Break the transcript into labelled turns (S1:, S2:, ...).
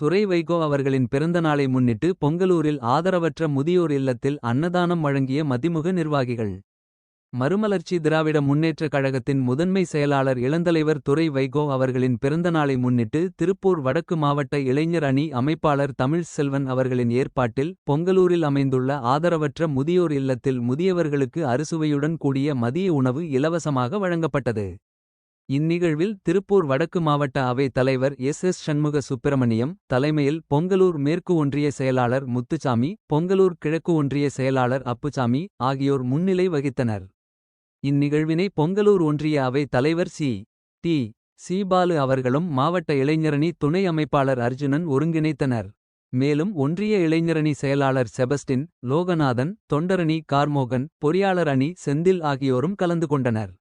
S1: துரை வைகோ அவர்களின் பிறந்த நாளை முன்னிட்டு பொங்கலூரில் ஆதரவற்ற முதியோர் இல்லத்தில் அன்னதானம் வழங்கிய மதிமுக நிர்வாகிகள். மறுமலர்ச்சி திராவிட முன்னேற்றக் கழகத்தின் முதன்மை செயலாளர் இளந்தலைவர் துறை வைகோ அவர்களின் பிறந்த நாளை முன்னிட்டு திருப்பூர் வடக்கு மாவட்ட இளைஞர் அணி அமைப்பாளர் தமிழ் செல்வன் அவர்களின் ஏற்பாட்டில் பொங்கலூரில் அமைந்துள்ள ஆதரவற்ற முதியோர் இல்லத்தில் முதியவர்களுக்கு அறுசுவையுடன் கூடிய மதிய உணவு இலவசமாக வழங்கப்பட்டது. இந்நிகழ்வில் திருப்பூர் வடக்கு மாவட்ட அவை தலைவர் எஸ் எஸ் சண்முக சுப்பிரமணியம் தலைமையில் பொங்கலூர் மேற்கு ஒன்றிய செயலாளர் முத்துச்சாமி பொங்கலூர் கிழக்கு ஒன்றிய செயலாளர் அப்புச்சாமி ஆகியோர் முன்னிலை வகித்தனர். இந்நிகழ்வினை பொங்கலூர் ஒன்றிய அவை தலைவர் சி. டி. சீபாலு அவர்களும் மாவட்ட இளைஞரணி துணை அமைப்பாளர் அர்ஜுனன் ஒருங்கிணைத்தனர். மேலும் ஒன்றிய இளைஞரணி செயலாளர் செபஸ்டின் லோகநாதன் தொண்டரணி கார்மோகன் பொறியாளர் அணி செந்தில் ஆகியோரும் கலந்து கொண்டனர்.